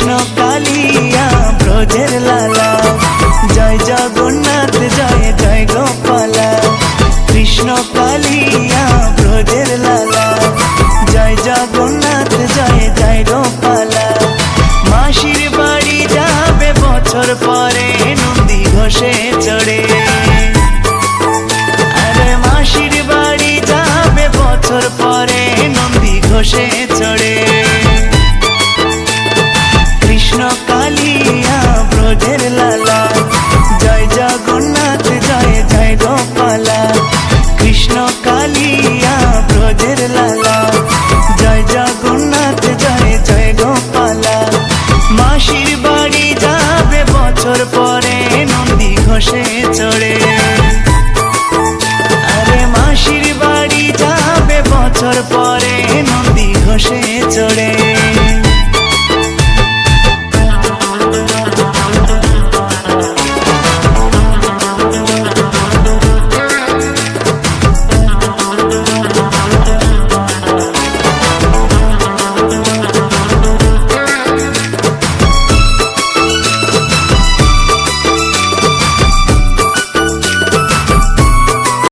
কৃষ্ণ কালিয়া ব্রজের লালা। জয় জগন্নাথ জয় জয় গোপালা। কৃষ্ণ কালিয়া ব্রজের লালা কৃষ্ণ কালিয়া ব্রজের লালা। জয় জগন্নাথ, জয় জয় গোপালা। কৃষ্ণ কালিয়া লালা। জয় জগন্নাথ, জয় জয় গোপালা। মাসির বাড়ি যাবে বছর পরে, নন্দী ঘষে চড়ে।